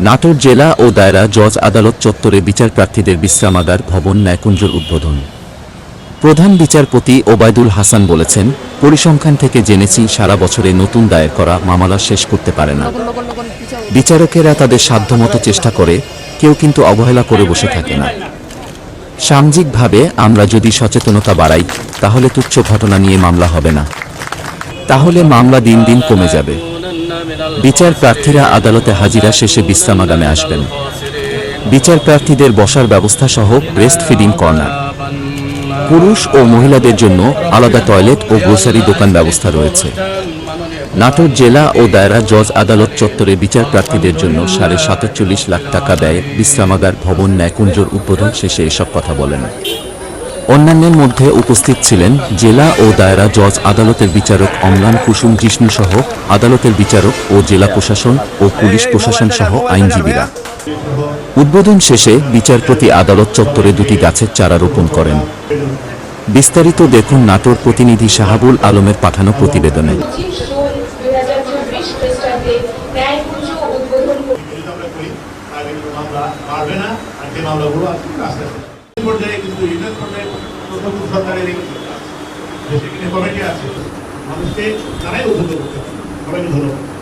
নাটোর জেলা ও দায়রা জজ আদালত চত্বরে বিচার প্রার্থীদের বিশ্রামাগার ভবন ন্যায়কুঞ্জর উদ্বোধন। প্রধান বিচারপতি ওবায়দুল হাসান বলেছেন, পরিসংখ্যান থেকে জেনেছি সারা বছরে নতুন দায়ের করা মামলা শেষ করতে পারে না। বিচারকেরা তাদের সাধ্যমতো চেষ্টা করে, কেউ কিন্তু অবহেলা করে বসে থাকে না। সামাজিকভাবে আমরা যদি সচেতনতা বাড়াই, তাহলে তুচ্ছ ঘটনা নিয়ে মামলা হবে না। তাহলে মামলা দিন দিন কমে যাবে। বিচার প্রার্থীরা আদালতে হাজিরা শেষে বিশ্রামাগামে আসবেন। বিচার প্রার্থীদের বসার ব্যবস্থা সহ ব্রেস্ট ফিডিং কর্নার। পুরুষ ও মহিলাদের জন্য আলাদা টয়লেট ও গ্রোসারি দোকান ব্যবস্থা রয়েছে। নাটোর জেলা ও দায়রা জজ আদালত চত্বরে বিচার প্রার্থীদের জন্য সাড়ে সাতচল্লিশ লাখ টাকা ব্যয়ে বিশ্রামাগার ভবন ন্যায়কুঞ্জর উদ্বোধন শেষে এসব কথা বলেন। অন্যান্যের মধ্যে উপস্থিত ছিলেন জেলা ও দায়রা জজ আদালতের বিচারক অম্লান কুসুম জিষ্ণু সহ আদালতের বিচারক ও জেলা প্রশাসন ও পুলিশ প্রশাসন সহ আইনজীবীরা। উদ্বোধন শেষে বিচারপতি আদালত চত্বরে দুটি গাছের চারা রোপণ করেন। বিস্তারিত দেখুন নাটোর প্রতিনিধি শাহাবুল আলমের পাঠানো প্রতিবেদনে। পর্যায়ে কিন্তু ইউনিয়ন পর্যায়ে প্রথম সরকারের সেখানে কমিটি আছে, মানুষকে তারাই উদ্বুদ্ধ করতে হবে সবাইকে ধন্যবাদ।